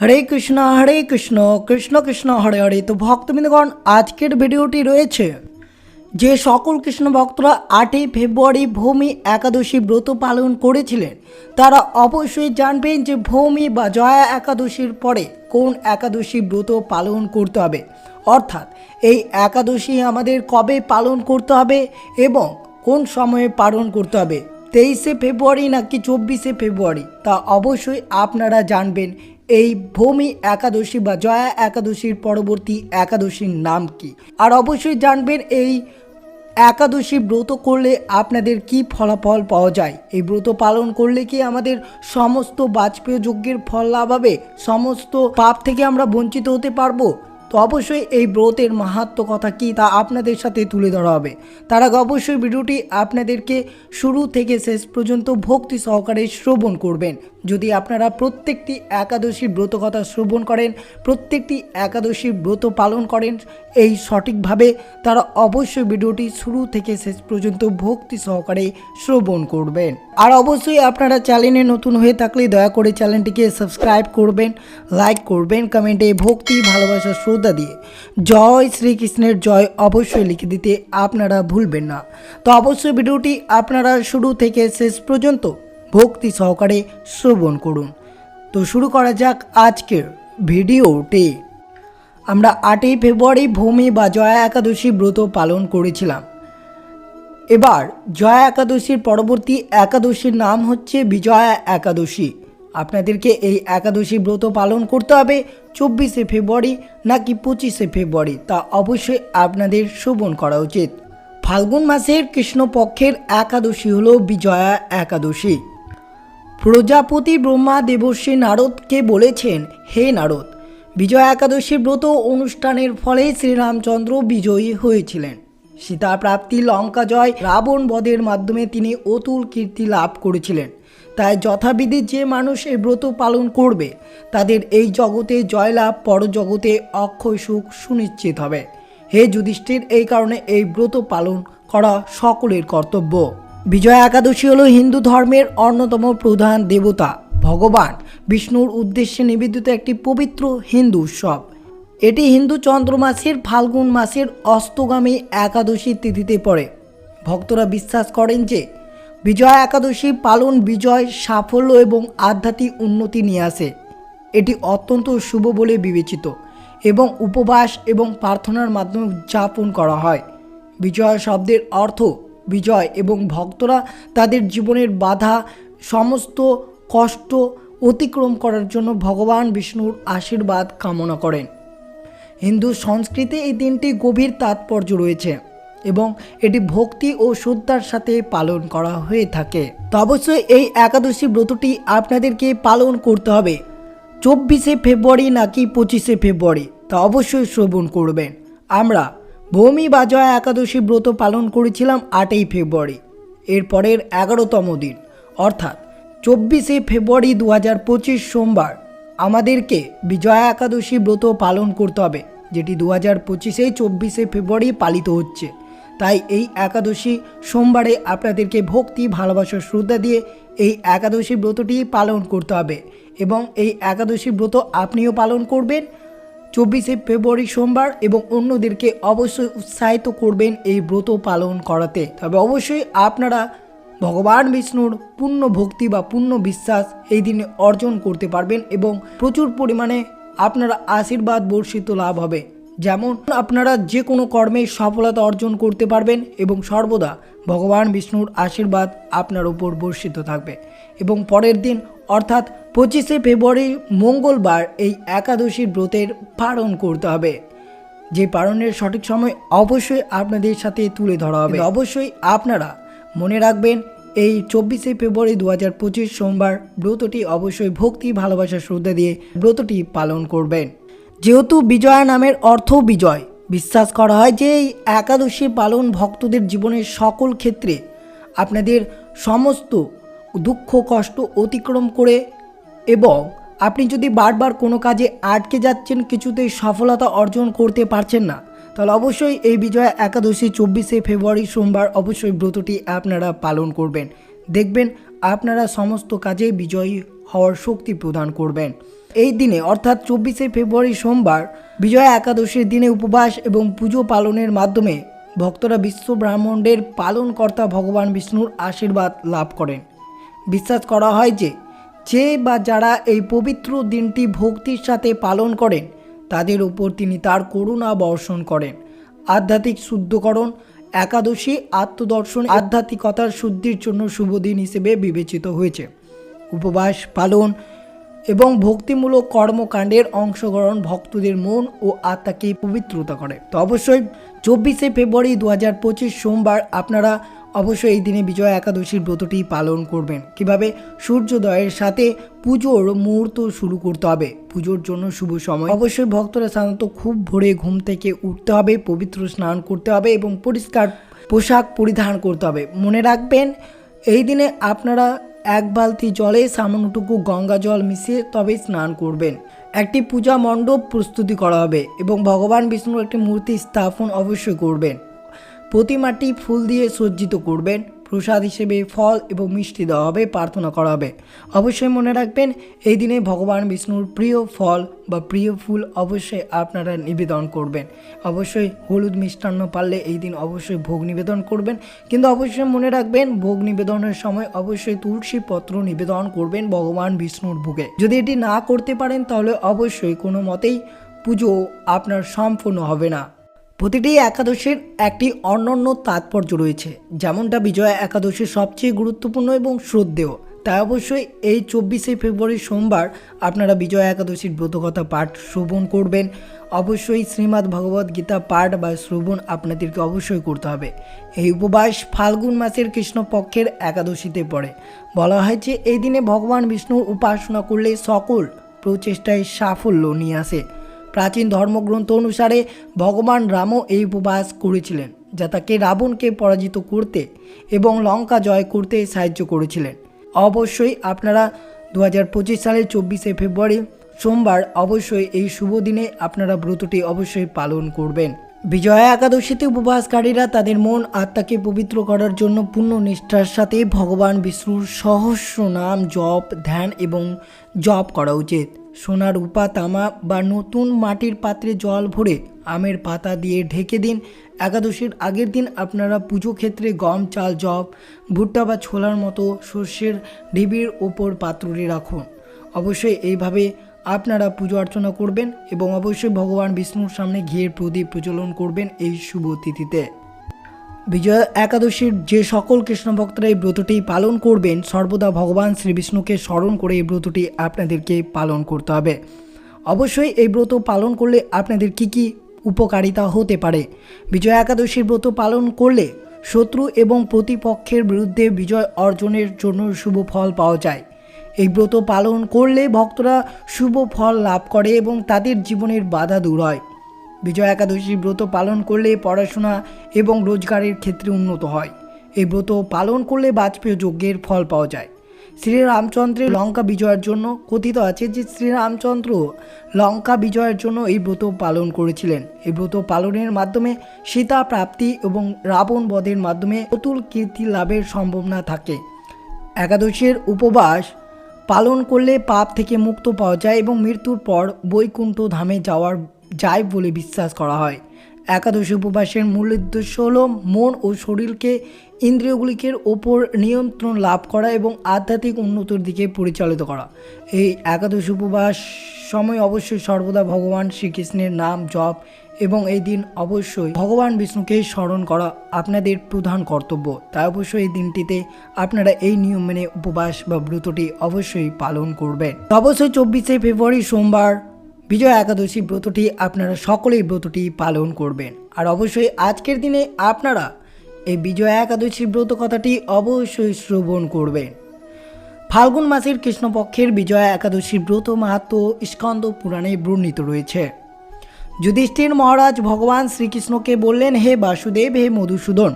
হরে কৃষ্ণ হরে কৃষ্ণ কৃষ্ণ কৃষ্ণ, হরে হরে। তো ভক্তবৃন্দগণ, আজকের ভিডিওটি রয়েছে যে সকল কৃষ্ণ ভক্তরা আটই ফেব্রুয়ারি ভূমি একাদশী ব্রত পালন করেছিলেন, তারা অবশ্যই জানবেন যে ভূমি বা জয়া একাদশীর পরে কোন একাদশী ব্রত পালন করতে হবে। অর্থাৎ এই একাদশী আমাদের কবে পালন করতে হবে এবং কোন সময়ে পালন করতে হবে, তেইশে ফেব্রুয়ারি নাকি চব্বিশে ফেব্রুয়ারি, তা অবশ্যই আপনারা জানবেন এই ভূমি একাদশী বা জয়া একাদশীর পরবর্তী একাদশীর নাম কি? আর অবশ্যই জানবেন এই একাদশী ব্রত করলে আপনাদের কি ফলাফল পাওয়া যায়? এই ব্রত পালন করলে কি আমাদের সমস্ত বাজপেয় যজ্ঞের ফল লাভ হবে? সমস্ত পাপ থেকে আমরা বঞ্চিত হতে পারব? তো অবশ্যই এই ব্রতের মাহাত্ম কথা কি তা আপনাদের সাথে তুলে ধরা হবে। তার আগে অবশ্যই ভিডিওটি আপনাদেরকে শুরু থেকে শেষ পর্যন্ত ভক্তি সহকারে শ্রবণ করবেন। যদি আপনারা প্রত্যেকটি একাদশীর ব্রত কথা শ্রবণ করেন, প্রত্যেকটি একাদশীর ব্রত পালন করেন, এই সঠিকভাবে তারা অবশ্যই ভিডিওটি শুরু থেকে শেষ পর্যন্ত ভক্তি সহকারে শ্রবণ করবেন। আর অবশ্যই আপনারা চ্যানেলে নতুন হয়ে থাকলে দয়া করে চ্যানেলটিকে সাবস্ক্রাইব করবেন, লাইক করবেন, কমেন্টে ভক্তি, ভালোবাসা, শ্রদ্ধা দিয়ে, জয় শ্রীকৃষ্ণের জয় অবশ্যই লিখে দিতে আপনারা ভুলবেন না। তো অবশ্যই ভিডিওটি আপনারা শুরু থেকে শেষ পর্যন্ত ভক্তি সহকারে শ্রবণ করুন। তো শুরু করা যাক আজকের ভিডিওটি আমরা আটই ফেব্রুয়ারি ভূমি বা জয়া একাদশী ব্রত পালন করেছিলাম। এবার জয়া একাদশীর পরবর্তী একাদশীর নাম হচ্ছে বিজয়া একাদশী। আপনাদেরকে এই একাদশী ব্রত পালন করতে হবে। চব্বিশে ফেব্রুয়ারি নাকি পঁচিশে ফেব্রুয়ারি? তা অবশ্যই আপনাদের শোভন করা উচিত। ফাল্গুন মাসের কৃষ্ণপক্ষের একাদশী হলো বিজয়া একাদশী। প্রজাপতি ব্রহ্মা দেবশ্রী নারদকে বলেছেন, হে নারদ, বিজয়া একাদশীর ব্রত অনুষ্ঠানের ফলে শ্রীরামচন্দ্র বিজয়ী হয়েছিলেন। সীতা প্রাপ্তি লঙ্কা জয় রাবণ বধের মাধ্যমে তিনি অতুল কীর্তি লাভ করেছিলেন। তাই যথাবিধি যে মানুষ এই ব্রত পালন করবে, তাদের এই জগতে জয়লাভ, পরজগতে অক্ষয় সুখ সুনিশ্চিত হবে। হে যুধিষ্ঠির, এই কারণে এই ব্রত পালন করা সকলের কর্তব্য। বিজয়া একাদশী হল হিন্দু ধর্মের অন্যতম প্রধান দেবতা, ভগবান। বিষ্ণুর উদ্দেশ্যে নিবেদিত একটি পবিত্র হিন্দু উৎসব। এটি হিন্দু চন্দ্র মাসের, ফাল্গুন মাসের অস্তগামী একাদশী তিথিতে পড়ে। ভক্তরা বিশ্বাস করেন যে বিজয়া একাদশী পালন বিজয়, সাফল্য এবং আধ্যাত্মিক উন্নতি নিয়ে আসে। এটি অত্যন্ত শুভ বলে বিবেচিত এবং উপবাস এবং প্রার্থনার মাধ্যমে উদযাপন করা হয়। বিজয় শব্দের অর্থ বিজয় এবং ভক্তরা তাদের জীবনের বাধা, সমস্ত কষ্ট অতিক্রম করার জন্য ভগবান বিষ্ণুর আশীর্বাদ কামনা করেন। হিন্দু সংস্কৃতি এই দিনটি গভীর তাৎপর্য রয়েছে। এবং এটি ভক্তি ও শ্রদ্ধার সাথে পালন করা হয়ে থাকে। তো অবশ্যই এই একাদশী ব্রতটি আপনাদেরকে পালন করতে হবে। চব্বিশে ফেব্রুয়ারি নাকি পঁচিশে ফেব্রুয়ারি? তা অবশ্যই শ্রবণ করবেন। আমরা ভূমি বা জয়া একাদশী ব্রত পালন করেছিলাম আটই ফেব্রুয়ারি, এর পরের এগারোতম দিন। অর্থাৎ চব্বিশে ফেব্রুয়ারি দু হাজার পঁচিশ সোমবার আমাদেরকে বিজয়া একাদশী ব্রত পালন করতে হবে, যেটি দু হাজার পঁচিশে চব্বিশে ফেব্রুয়ারি পালিত হচ্ছে। তাই এই একাদশী সোমবারে আপনাদেরকে ভক্তি, ভালোবাসা, শ্রদ্ধা দিয়ে এই একাদশী ব্রতটি পালন করতে হবে এবং এই একাদশী ব্রত আপনিও পালন করবেন। চব্বিশে ফেব্রুয়ারি সোমবার এবং অন্যদেরকে অবশ্যই উৎসাহিত করবেন এই ব্রত পালন করাতে। তবে অবশ্যই আপনারা ভগবান বিষ্ণুর পূর্ণ ভক্তি বা পূর্ণ বিশ্বাস এই দিনে অর্জন করতে পারবেন এবং প্রচুর পরিমাণে আপনারা আশীর্বাদ বর্ষিত লাভ হবে। যেমন আপনারা যে কোনো কর্মে সফলতা অর্জন করতে পারবেন এবং সর্বদা ভগবান বিষ্ণুর আশীর্বাদ আপনার উপর বর্ষিত থাকবে। এবং পরের দিন, অর্থাৎ পঁচিশে ফেব্রুয়ারি, মঙ্গলবার এই একাদশীর ব্রতের পালন করতে হবে। যে পালনের সঠিক সময় অবশ্যই আপনাদের সাথে তুলে ধরা হবে। অবশ্যই আপনারা মনে রাখবেন, এই চব্বিশে ফেব্রুয়ারি দু হাজার পঁচিশ সোমবার ব্রতটি অবশ্যই ভক্তি, ভালোবাসা, শ্রদ্ধা দিয়ে ব্রতটি পালন করবেন। যেহেতু বিজয়া নামের অর্থ বিজয়, বিশ্বাস করা হয় যে এই একাদশী পালন ভক্তদের জীবনের সকল ক্ষেত্রে আপনাদের সমস্ত দুঃখ, কষ্ট অতিক্রম করে এবং আপনি যদি বারবার কোনো কাজে আটকে যাচ্ছেন কিছুতেই সফলতা অর্জন করতে পারছেন না, তাহলে অবশ্যই এই বিজয়া একাদশী চব্বিশে ফেব্রুয়ারি সোমবার অবশ্যই ব্রতটি আপনারা পালন করবেন। দেখবেন আপনারা সমস্ত কাজে বিজয়ী হওয়ার শক্তি প্রদান করবেন। এই দিনে, অর্থাৎ চব্বিশে ফেব্রুয়ারি সোমবার, বিজয়া একাদশীর দিনে উপবাস এবং পুজো পালনের মাধ্যমে ভক্তরা বিশ্ব ব্রাহ্মণ্ডের পালনকর্তা ভগবান বিষ্ণুর আশীর্বাদ লাভ করেন। বিশ্বাস করা হয় যে যে বা যারা এই পবিত্র দিনটি ভক্তির সাথে পালন করেন, তাদের উপর তিনি তার করুণা বর্ষণ করেন। আধ্যাত্মিক শুদ্ধকরণ, একাদশী, আত্মদর্শন, আধ্যাত্মিকতার শুদ্ধির জন্য শুভ দিন হিসেবে বিবেচিত হয়েছে। উপবাস, পালন এবং ভক্তিমূলক কর্মকাণ্ডের অংশগ্রহণ ভক্তদের মন ও আত্মাকে পবিত্রতা করে। তো অবশ্যই চব্বিশে ফেব্রুয়ারি দু হাজার পঁচিশ সোমবার আপনারা অবশ্যই এই দিনে বিজয়া একাদশীর ব্রতটি পালন করবেন। কীভাবে? সূর্যোদয়ের সাথে পুজোর মুহূর্ত শুরু করতে হবে। পুজোর জন্য শুভ সময়। অবশ্যই ভক্তরা সাধারণত খুব ভোরে ঘুম থেকে উঠতে হবে, পবিত্র স্নান করতে হবে এবং পরিষ্কার পোশাক পরিধান করতে হবে। মনে রাখবেন, এই দিনে আপনারা এক বালতি জলে সামান্যটুকু গঙ্গা জল মিশিয়ে তবে স্নান করবেন। একটি পূজা মণ্ডপ প্রস্তুতি করা হবে এবং ভগবান বিষ্ণুর একটি মূর্তি স্থাপন অবশ্যই করবেন। প্রতিমাটি ফুল দিয়ে সজ্জিত করবেন। প্রসাদ হিসেবে ফল এবং মিষ্টি দেওয়া হবে, প্রার্থনা করা হবে। অবশ্যই মনে রাখবেন, এই দিনে ভগবান বিষ্ণুর প্রিয় ফল বা প্রিয় ফুল অবশ্যই আপনারা নিবেদন করবেন। অবশ্যই হলুদ মিষ্টান্ন পারলে এই দিন অবশ্যই ভোগ নিবেদন করবেন। কিন্তু অবশ্যই মনে রাখবেন, ভোগ নিবেদনের সময় অবশ্যই তুলসী পত্র নিবেদন করবেন ভগবান বিষ্ণুর ভোগে। যদি এটি না করতে পারেন, তাহলে অবশ্যই কোনো মতেই পুজো আপনার সম্পূর্ণ হবে না। প্রতিটি একাদশীর একটি অনন্য তাৎপর্য রয়েছে। যেমনটা বিজয়া একাদশীর সবচেয়ে গুরুত্বপূর্ণ এবং শ্রদ্ধেয়। তাই অবশ্যই এই চব্বিশে ফেব্রুয়ারি সোমবার আপনারা বিজয়া একাদশীর ব্রতকথা পাঠ শ্রবণ করবেন। অবশ্যই শ্রীমদ্ ভগবদ গীতা পাঠ বা শ্রবণ আপনাদেরকে অবশ্যই করতে হবে। এই উপবাস ফাল্গুন মাসের কৃষ্ণপক্ষের একাদশীতে পড়ে। বলা হয় যে এই দিনে ভগবান বিষ্ণুর উপাসনা করলে সকল প্রচেষ্টায় সাফল্য নিয়ে আসে। প্রাচীন ধর্মগ্রন্থ অনুসারে ভগবান রামও এই উপবাস করেছিলেন যা তাকে রাবণকে পরাজিত করতে এবং লঙ্কা জয় করতে সাহায্য করেছিলেন। অবশ্যই আপনারা দু হাজার পঁচিশ সালের চব্বিশে ফেব্রুয়ারি, সোমবার অবশ্যই এই শুভ দিনে আপনারা ব্রতটি অবশ্যই পালন করবেন। বিজয়া একাদশীতে উপবাসকারীরা তাদের মন আত্মাকে পবিত্র করার জন্য পূর্ণ নিষ্ঠার সাথে ভগবান বিষ্ণুর সহস্র নাম জপ, ধ্যান এবং জপ করা উচিত। সোনার রূপা তামা বা নতুন মাটির পাত্রে জল ভরে আমের পাতা দিয়ে ঢেকে দিন। একাদশীর আগের দিন আপনারা পুজো ক্ষেত্রে গম, চাল জব ভুট্টা বা ছোলার মতো শস্যের ঢিবির ওপর পাত্রটি রাখুন। অবশ্যই এইভাবে আপনারা পুজো অর্চনা করবেন এবং অবশ্যই ভগবান বিষ্ণুর সামনে ঘিয়ের প্রদীপ প্রজ্বলন করবেন এই শুভ তিথিতে। বিজয়া একাদশীর যে সকল কৃষ্ণ ভক্তরা এই ব্রতটি পালন করবেন, সর্বদা ভগবান শ্রী বিষ্ণুকে স্মরণ করে এই ব্রতটি আপনাদেরকে পালন করতে হবে। অবশ্যই এই ব্রত পালন করলে আপনাদের কি কি উপকারিতা হতে পারে? বিজয়া একাদশীর ব্রত পালন করলে শত্রু এবং প্রতিপক্ষের বিরুদ্ধে বিজয় অর্জনের জন্য শুভ ফল পাওয়া যায়। এই ব্রত পালন করলে ভক্তরা শুভ ফল লাভ করে এবং তাদের জীবনের বাধা দূর হয়। বিজয় একাদশী ব্রত পালন করলে পড়াশোনা এবং রোজগারের ক্ষেত্রে উন্নত হয়। এই ব্রত পালন করলে বাজপেয় যজ্ঞের ফল পাওয়া যায়। শ্রীরামচন্দ্রের লঙ্কা বিজয়ের জন্য কথিত আছে যে শ্রীরামচন্দ্র লঙ্কা বিজয়ের জন্য এই ব্রত পালন করেছিলেন। এই ব্রত পালনের মাধ্যমে সীতা প্রাপ্তি এবং রাবণ বধের মাধ্যমে অতুল কীর্তি লাভের সম্ভাবনা থাকে। একাদশীর উপবাস পালন করলে পাপ থেকে মুক্ত পাওয়া যায় এবং মৃত্যুর পর বৈকুণ্ঠ ধামে যাওয়ার যায় বলে বিশ্বাস করা হয়। একাদশী উপবাসের মূল উদ্দেশ্য হল মন ও শরীরকে ইন্দ্রিয়গুলিকে ওপর নিয়ন্ত্রণ লাভ করা এবং আধ্যাত্মিক উন্নতির দিকে পরিচালিত করা। এই একাদশী উপবাস সময় অবশ্যই সর্বদা ভগবান শ্রীকৃষ্ণের নাম জপ এবং এই দিন অবশ্যই ভগবান বিষ্ণুকে স্মরণ করা আপনাদের প্রধান কর্তব্য। তাই অবশ্যই এই দিনটিতে আপনারা এই নিয়ম মেনে উপবাস বা ব্রতটি অবশ্যই পালন করবেন। অবশ্যই চব্বিশে ফেব্রুয়ারি সোমবার বিজয় একাদশী ব্রতটি আপনারা সকলেই ব্রতটি পালন করবেন। আর অবশ্যই আজকের দিনে আপনারা এই বিজয় একাদশী ব্রত কথাটি অবশ্যই শ্রবণ করবেন। ফাল্গুন মাসের কৃষ্ণপক্ষের বিজয়া একাদশীর ব্রত মাহাত্ম স্কন্দ পুরাণে বর্ণিত রয়েছে। যুধিষ্ঠির মহারাজ ভগবান শ্রীকৃষ্ণকে বললেন, হে বাসুদেব, হে মধুসূদন,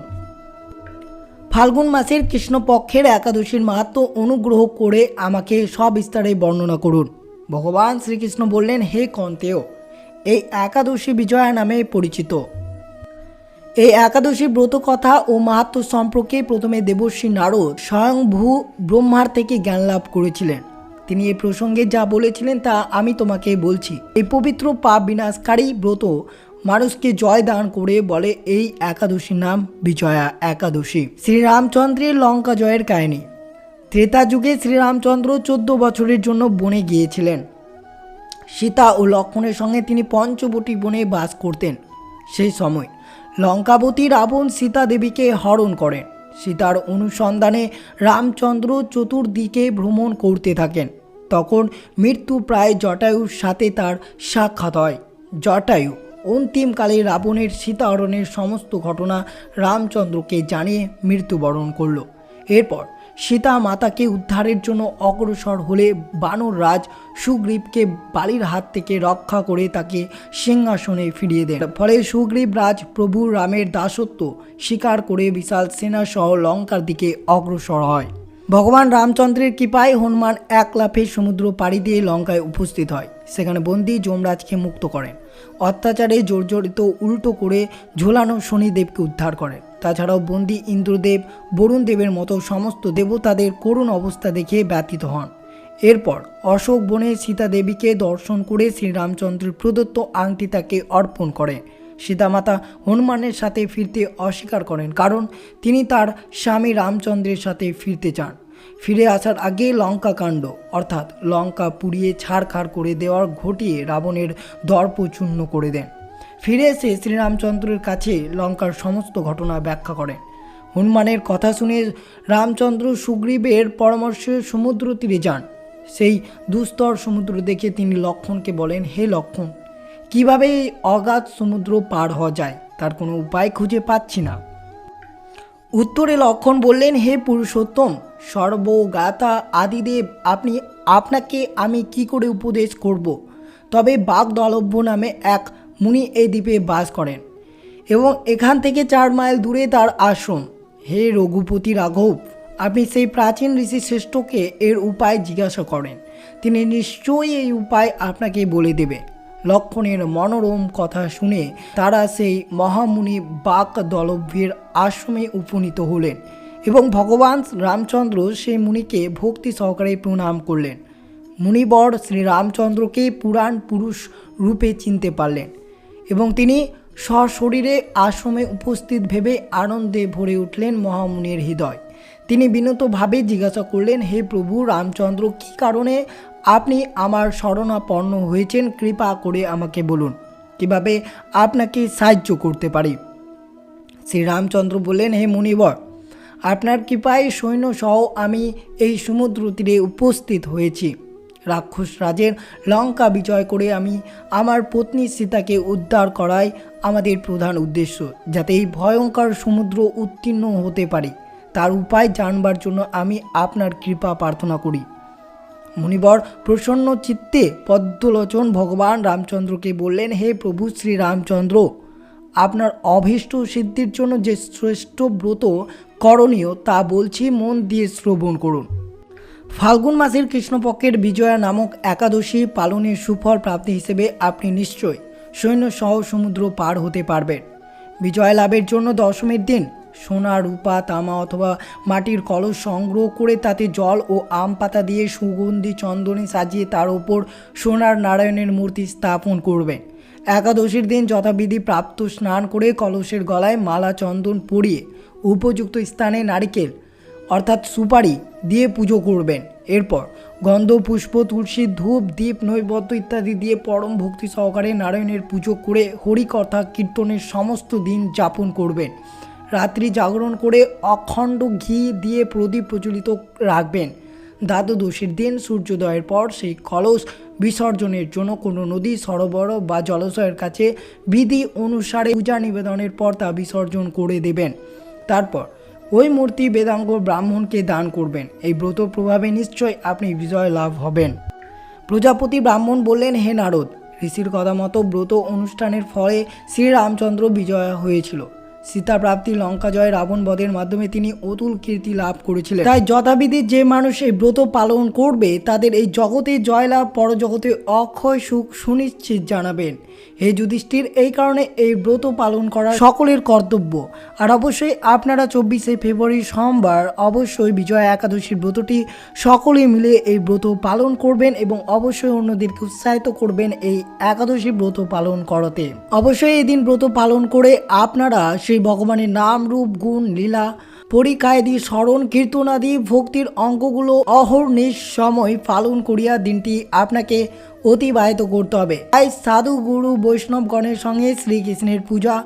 ফাল্গুন মাসের কৃষ্ণপক্ষের একাদশীর মাহাত্ম অনুগ্রহ করে আমাকে সবিস্তারে বর্ণনা করুন। ভগবান শ্রীকৃষ্ণ বললেন, হে কন্তেয় এই একাদশী বিজয়া নামে পরিচিত। এই একাদশী ব্রত কথা ও মাহাত্ম সম্পর্কে প্রথমে দেবশ্রী নারদ স্বয়ং ভূ ব্রহ্মার থেকে জ্ঞান লাভ করেছিলেন। তিনি এই প্রসঙ্গে যা বলেছিলেন তা আমি তোমাকে বলছি। এই পবিত্র পাপ বিনাশকারী ব্রত মানুষকে জয় দান করে বলে এই একাদশীর নাম বিজয়া একাদশী। শ্রীরামচন্দ্রের লঙ্কা জয়ের কাহিনী। ত্রেতা যুগে শ্রীরামচন্দ্র চোদ্দ বছরের জন্য বনে গিয়েছিলেন। সীতা ও লক্ষ্মণের সঙ্গে তিনি পঞ্চবটী বনে বাস করতেন। সেই সময় লঙ্কাবতী রাবণ সীতা দেবীকে হরণ করেন। সীতার অনুসন্ধানে রামচন্দ্র চতুর্দিকে ভ্রমণ করতে থাকেন। তখন মৃত্যু প্রায় জটায়ুর সাথে তার সাক্ষাৎ হয়। জটায়ু অন্তিমকালে রাবণের সীতাহরণের সমস্ত ঘটনা রামচন্দ্রকে জানিয়ে মৃত্যুবরণ করল। এরপর সীতা মাতাকে উদ্ধারের জন্য অগ্রসর হলে বানর রাজ সুগ্রীবকে বালির হাত থেকে রক্ষা করে তাকে সিংহাসনে ফিরিয়ে দেন। ফলে সুগ্রীব রাজ প্রভু রামের দাসত্ব স্বীকার করে বিশাল সেনা সহ লঙ্কার দিকে অগ্রসর হয়। ভগবান রামচন্দ্রের কৃপায় হনুমান এক লাফে সমুদ্র পাড়ি দিয়ে লঙ্কায় উপস্থিত হয়। সেখানে বন্দি যমরাজকে মুক্ত করেন। অত্যাচারে জর্জরিত উল্টো করে ঝোলানো শনিদেবকে উদ্ধার করেন। তাছাড়াও বন্দি ইন্দ্রদেব বরুণ দেবের মতো সমস্ত দেবতাদের করুণ অবস্থা দেখে ব্যতীত হন। এরপর অশোক বনে সীতা দেবীকে দর্শন করে শ্রীরামচন্দ্রের প্রদত্ত আংটি তাকে অর্পণ করেন সীতামাতা হনুমানের সাথে ফিরতে অস্বীকার করেন, কারণ তিনি তার স্বামী রামচন্দ্রের সাথে ফিরতে চান। ফিরে আসার আগে লঙ্কা কাণ্ড অর্থাৎ লঙ্কা পুড়িয়ে ছাড়খাড় করে দেওয়ার ঘটিয়ে রাবণের দর্প চূর্ণ করে দেন। ফিরে এসে শ্রীরামচন্দ্রের কাছে লঙ্কার সমস্ত ঘটনা ব্যাখ্যা করেন। হনুমানের কথা শুনে রামচন্দ্র সুগ্রীবের পরামর্শে সমুদ্র তীরে যান। সেই দুস্তর সমুদ্র দেখে তিনি লক্ষণকে বলেন, হে লক্ষণ, কীভাবে এই অগাধ সমুদ্র পার হওয়া যায়? তার কোনো উপায় খুঁজে পাচ্ছি না। উত্তরে লক্ষণ বললেন, হে পুরুষোত্তম সর্বগাতা আদিদেব, আপনি, আপনাকে আমি কি করে উপদেশ করব? তবে বাগদলভ্য নামে এক মুনি এই দ্বীপে বাস করেন এবং এখান থেকে চার মাইল দূরে তার আশ্রম। হে রঘুপতি রাঘব, আপনি সেই প্রাচীন ঋষি শ্রেষ্ঠকে এর উপায় জিজ্ঞাসা করেন। তিনি নিশ্চয়ই এই উপায় আপনাকে বলে দেবে। লক্ষণের মনোরম কথা শুনে তারা সেই মহামুনি বাক দলভ্যের আশ্রমে উপনীত হলেন এবং ভগবান রামচন্দ্র সেই মুনিকে ভক্তি সহকারে প্রণাম করলেন। মুনিবর শ্রীরামচন্দ্রকে পুরাণ পুরুষ রূপে চিনতে পারলেন। এবং তিনি সশরীরে আশ্রমে উপস্থিত ভেবে আনন্দে ভরে উঠলেন মহামুনির হৃদয়। তিনি বিনতভাবে জিজ্ঞাসা করলেন, হে প্রভু, রামচন্দ্র, কী কারণে আপনি আমার শরণাপন্ন হয়েছেন? কৃপা করে আমাকে বলুন, কীভাবে আপনাকে সাহায্য করতে পারি? শ্রীরামচন্দ্র বললেন, হে মুনিবর, আপনার কৃপায় সৈন্য সহ আমি এই সমুদ্র তীরে উপস্থিত হয়েছি। রাক্ষস রাজের লঙ্কা বিজয় করে আমি আমার পত্নী সীতাকে উদ্ধার করাই আমাদের প্রধান উদ্দেশ্য, যাতে এই ভয়ঙ্কর সমুদ্র উত্তীর্ণ হতে পারে। তার উপায় জানবার জন্য আমি আপনার কৃপা প্রার্থনা করি। মুনিবর প্রসন্ন চিত্তে পদ্মলোচন ভগবান রামচন্দ্রকে বললেন, হে প্রভু শ্রী রামচন্দ্র আপনার অভীষ্ট সিদ্ধির জন্য যে শ্রেষ্ঠ ব্রত করণীয় তা বলছি, মন দিয়ে শ্রবণ করুন। ফাল্গুন মাসের কৃষ্ণপক্ষের বিজয়া নামক একাদশী পালনের সুফল প্রাপ্তি হিসেবে আপনি নিশ্চয়ই সৈন্য সহ সমুদ্র পার হতে পারবেন। বিজয় লাভের জন্য দশমীর দিন সোনা, রূপা, তামা অথবা মাটির কলস সংগ্রহ করে তাতে জল ও আম পাতা দিয়ে সুগন্ধি, চন্দনে সাজিয়ে তার ওপর সোনার নারায়ণের মূর্তি স্থাপন করবেন। একাদশীর দিন যথাবিধি প্রাপ্ত স্নান করে কলসের গলায় মালা, চন্দন পরিয়ে উপযুক্ত স্থানে নারিকেল অর্থাৎ সুপারি দিয়ে পুজো করবেন। এরপর গন্ধ, পুষ্প, তুলসী, ধূপ, দীপ, নৈবদ্য ইত্যাদি দিয়ে পরম ভক্তি সহকারে নারায়ণের পুজো করে হরিকথা কীর্তনের সমস্ত দিন যাপন করবেন। রাত্রি জাগরণ করে অখণ্ড ঘি দিয়ে প্রদীপ প্রচলিত রাখবেন। দ্বাদশীর দিন সূর্যোদয়ের পর সেই কলস বিসর্জনের জন্য কোনো নদী, সরোবর বা জলাশয়ের কাছে বিধি অনুসারে পূজা নিবেদনের পর তা বিসর্জন করে দেবেন। তারপর ওই মূর্তি বেদাঙ্গ ব্রাহ্মণকে দান করবেন। এই ব্রত প্রভাবে নিশ্চয় আপনি বিজয় লাভ হবেন। প্রজাপতি ব্রাহ্মণ বললেন, হে নারদ, ঋষির কথা মতো ব্রত অনুষ্ঠানের ফলে শ্রীরামচন্দ্র বিজয়া হয়েছিল। সীতা প্রাপ্তি লঙ্কা জয় রাবণ বধের মাধ্যমে তিনি অতুল কীর্তি লাভ করেছিলেন। তাই যথাবিধি যে মানুষ এই ব্রত পালন করবে, তাদের এই জগতে জয়লাভ পরজগতে অক্ষয় সুখ সুনিশ্চিত জানাবেন। হে যুধিষ্ঠির, এই কারণে এই ব্রত পালন করা সকলের কর্তব্য। আর অবশ্যই আপনারা চব্বিশে ফেব্রুয়ারি সোমবার অবশ্যই বিজয়া একাদশীর ব্রতটি সকলে মিলে এই ব্রত পালন করবেন এবং অবশ্যই অন্যদেরকে উৎসাহিত করবেন এই একাদশী ব্রত পালন করতে। অবশ্যই এই দিন ব্রত পালন করে আপনারা সেই ভগবানের নাম রূপ, গুণ, লীলা, পরিকায়দি, স্মরণ কীর্তনাদি ভক্তির অঙ্কগুলো অহর্নিশ সময় পালন করিয়া দিনটি আপনাকে অতিবাহিত করতে হবে। তাই সাধু গুরু বৈষ্ণবগণের সঙ্গে শ্রীকৃষ্ণের পূজা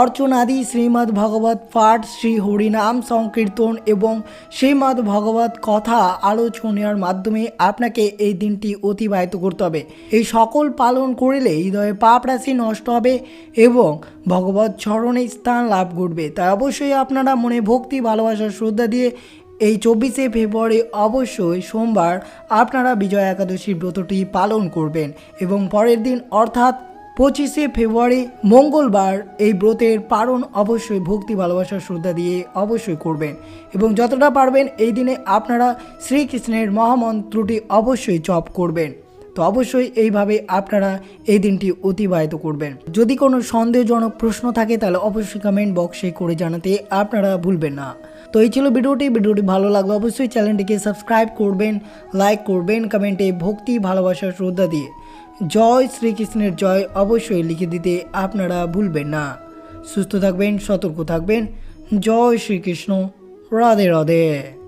অর্চনাদি শ্রীমদ্ ভগবত পাঠ, শ্রী হরিনাম সংকীর্তন এবং শ্রীমদ্ ভগবত কথা আলোচনার মাধ্যমে আপনাকে এই দিনটি অতিবাহিত করতে হবে। এই সকল পালন করিলে হৃদয়ে পাপ রাশি নষ্ট হবে এবং ভগবত চরণে স্থান লাভ করবে তাই অবশ্যই আপনারা মনে ভক্তি, ভালোবাসা, শ্রদ্ধা দিয়ে এই চব্বিশে ফেব্রুয়ারি অবশ্যই সোমবার আপনারা বিজয় একাদশীর ব্রতটি পালন করবেন এবং পরের দিন অর্থাৎ পঁচিশে ফেব্রুয়ারি মঙ্গলবার এই ব্রতের পালন অবশ্যই ভক্তি, ভালোবাসা, শ্রদ্ধা দিয়ে অবশ্যই করবেন এবং যতটা পারবেন এই দিনে আপনারা শ্রীকৃষ্ণের মহামন্ত্রটি অবশ্যই জপ করবেন। তো অবশ্যই এইভাবে আপনারা এই দিনটি অতিবাহিত করবেন। যদি কোনো সন্দেহজনক প্রশ্ন থাকে তাহলে অবশ্যই কমেন্ট বক্সে করে জানাতে আপনারা ভুলবেন না। তো এই ছিল ভিডিওটি। ভিডিওটি ভালো লাগলে অবশ্যই চ্যানেলটিকে সাবস্ক্রাইব করবেন, লাইক করবেন, কমেন্টে ভক্তি, ভালোবাসা, শ্রদ্ধা দিয়ে। জয় শ্রীকৃষ্ণের জয় অবশ্যই লিখে দিতে আপনারা ভুলবেন না। সুস্থ থাকবেন, সতর্ক থাকবেন। জয় শ্রীকৃষ্ণ। রাধে রাধে।